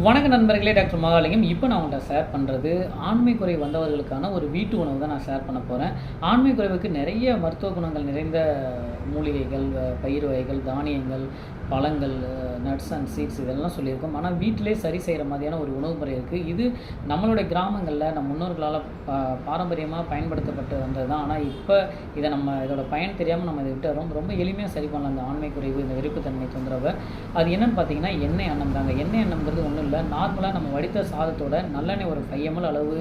வணக்க நண்பர்களே டாக்டர் மகாலிங்கம். இப்போ நான் உங்கள்கிட்ட ஷேர் பண்ணுறது ஆண்மை குறை வந்தவர்களுக்கான ஒரு வீட்டு உணவு தான் நான் ஷேர் பண்ண போகிறேன் ஆண்மை குறைவுக்கு நிறைய மருத்துவ குணங்கள் நிறைந்த மூலிகைகள் பயிர் வகைகள் தானியங்கள் பழங்கள் நட்ஸ் அண்ட் சீட்ஸ் இதெல்லாம் சொல்லியிருக்கோம். ஆனால் வீட்டிலே சரி செய்கிற மாதிரியான ஒரு உணவு முறை இருக்குது இது நம்மளுடைய கிராமங்களில் நம் முன்னோர்களால் பா பாரம்பரியமாக பயன்படுத்தப்பட்டு வந்தது தான் ஆனால் இப்போ இதை நம்ம இதோட பயன் தெரியாமல் நம்ம இதை விட்டுறோம் ரொம்ப எளிமையாக சரி பண்ணலாம். அந்த ஆண்மை குறைவு இந்த விருப்பத்தன்மை தொந்தரவை. அது என்னென்னு பார்த்தீங்கன்னா எண்ணெய் எண்ணம் தாங்க. எண்ணெய் எண்ணம்ங்கிறது இல்லை. நார்மலாக நம்ம வடித்த சாதத்தோட நல்லெண்ணெய் ஒரு ஃபைவ் எம்எல் அளவு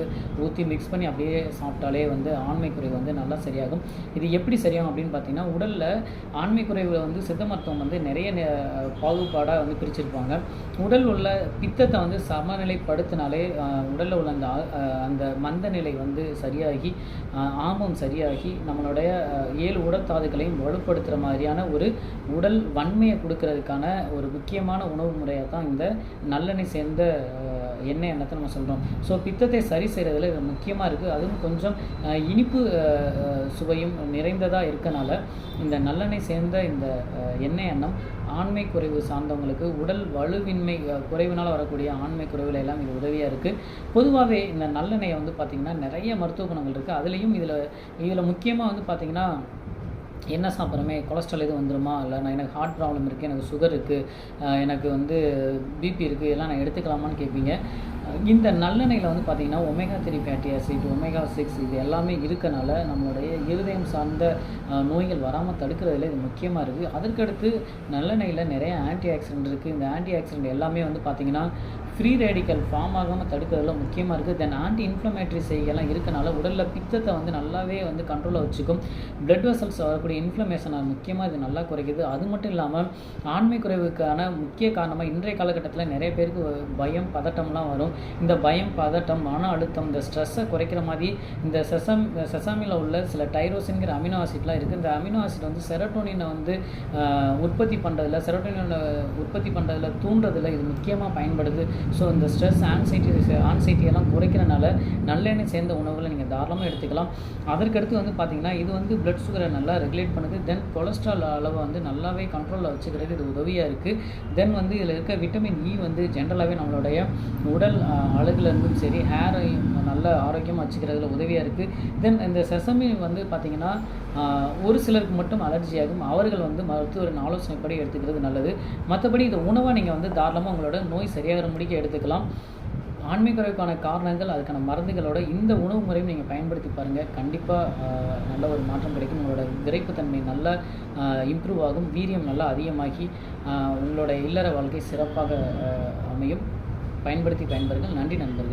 ஊற்றி மிக்ஸ் பண்ணி அப்படியே சாப்பிட்டாலே வந்து ஆண்மை குறைவு வந்து நல்லா சரியாகும். இது எப்படி சரியாகும் அப்படின்னு பார்த்தீங்கன்னா உடலில் ஆண்மை குறைவில் வந்து சித்த மருத்துவம் வந்து நிறைய பாகுபாடாக வந்து பிரிச்சிருப்பாங்க. உடல் உள்ள பித்தத்தை வந்து சமநிலைப்படுத்தினாலே உடலில் உள்ள அந்த அந்த மந்த நிலை வந்து சரியாகி ஆமம் சரியாகி நம்மளுடைய ஏழு உடற்தாதுக்களையும் வலுப்படுத்துகிற மாதிரியான ஒரு உடல் வன்மையை கொடுக்கறதுக்கான ஒரு முக்கியமான உணவு முறையாக தான் இந்த நல்லெண்ணெய் சேர்ந்த எண்ணெய் எண்ணத்தை நம்ம சொல்கிறோம் ஸோ பித்தத்தை சரி செய்கிறதுல இது முக்கியமாக இருக்குது அதுவும் கொஞ்சம் இனிப்பு சுவையும் நிறைந்ததாக இருக்கனால இந்த நல்லெண்ணெய் சேர்ந்த இந்த எண்ணெய் எண்ணம் ஆண்மை குறைவு சார்ந்தவங்களுக்கு உடல் வலுவின்மை குறைவினால் வரக்கூடிய ஆண்மை குறைவில் எல்லாம் இது உதவியாக இருக்குது பொதுவாகவே இந்த நல்லெண்ணெயை வந்து பார்த்திங்கன்னா நிறைய மருத்துவ குணங்கள் இருக்குது அதுலேயும் இதில் இதில் முக்கியமாக வந்து பார்த்திங்கன்னா என்ன சாப்பிட்றமே? கொலஸ்ட்ரால் எதுவும் வந்துருமா? இல்லை நான் எனக்கு ஹார்ட் ப்ராப்ளம் இருக்குது எனக்கு சுகர் இருக்குது எனக்கு வந்து பிபி இருக்குது எல்லாம் நான் எடுத்துக்கலாமான்னு கேட்பீங்க. இந்த நல்லெண்ணெயில் வந்து பார்த்திங்கன்னா omega three fatty acid omega six இது எல்லாமே இருக்கனால நம்மளுடைய இருதயம் சார்ந்த நோய்கள் வராமல் தடுக்கிறதுல இது முக்கியமாக இருக்குது அதற்கடுத்து நல்லெண்ணெயில் நிறைய ஆன்டி ஆக்சிடென்ட் இருக்குது இந்த ஆன்டி ஆக்சிடென்ட் எல்லாமே வந்து பார்த்திங்கன்னா ஃப்ரீ ரேடிக்கல் ஃபார்ம் ஆகாமல் தடுக்கிறதுல முக்கியமாக இருக்குது தென் ஆன்டி இன்ஃப்ளமேட்டரி செய்கெல்லாம் இருக்கனால உடலில் பித்தத்தை வந்து நல்லாவே வந்து கண்ட்ரோலில் வச்சுக்கும். பிளட் வெசல்ஸ் வரக்கூடிய இன்ஃப்ளமேஷனை முக்கியமாக இது நல்லா குறைக்குது. அது மட்டும் இல்லாமல் ஆண்மை குறைவுக்கான முக்கிய காரணமாக இன்றைய காலகட்டத்தில் நிறைய பேருக்கு பயம் பதட்டம்லாம் வரும். இந்த பயம் பதட்டம் மன அழுத்தம் இந்த ஸ்ட்ரெஸ்ஸை குறைக்கிற மாதிரி இந்த செசம் செசாமியில் உள்ள சில டைரோசின்கிற அமினோ ஆசிட்லாம் இருக்குது இந்த அமினோ ஆசிட் வந்து செரட்டோனினை வந்து உற்பத்தி பண்ணுறதில் செரட்டோனினை உற்பத்தி பண்ணுறதுல தூண்டுறதில் இது முக்கியமாக பயன்படுது. ஸோ இந்த ஸ்ட்ரெஸ் ஆன்சைட்டி ஆன்சைட்டியெல்லாம் குறைக்கிறனால நல்லெண்ணெய் சேர்ந்த உணவுகளை நீங்கள் தாராளமாக எடுத்துக்கலாம். அதற்கடுத்து வந்து பார்த்தீங்கன்னா இது வந்து பிளட் சுகரை நல்லா ரெகுலேட் பண்ணுது. தென் கொலஸ்ட்ரால் அளவை வந்து நல்லாவே கண்ட்ரோலில் வச்சுக்கிறது இது உதவியாக இருக்குது தென் வந்து இதில் இருக்க விட்டமின் இ e வந்து ஜென்ரலாகவே நம்மளுடைய உடல் அழகுலேருந்தும் சரி ஹேரை நல்ல ஆரோக்கியமாக வச்சுக்கிறதுல உதவியாக இருக்குது தென் இந்த செசமி வந்து பார்த்திங்கன்னா ஒரு சிலருக்கு மட்டும் அலர்ஜி ஆகும். அவர்கள் வந்து மருத்துவரின் ஆலோசனைப்படி எடுத்துக்கிறது நல்லது. மற்றபடி இந்த உணவை நீங்கள் வந்து தாராளமாக உங்களோட நோய் சரியாகிற முடிக்க எடுத்துக்கலாம். ஆண்மை குறைவுக்கான காரணங்கள் அதுக்கான மருந்துகளோட இந்த உணவு முறையும் நீங்கள் பயன்படுத்தி பாருங்கள் கண்டிப்பாக நல்ல ஒரு மாற்றம் கிடைக்கும். உங்களோட விரைப்புத்தன்மை நல்லா இம்ப்ரூவ் ஆகும். வீரியம் நல்லா அதிகமாகி உங்களோட இல்லற வாழ்க்கை சிறப்பாக அமையும். பயன்படுத்தி பயன்பெறுங்கள். நன்றி நண்பர்கள்.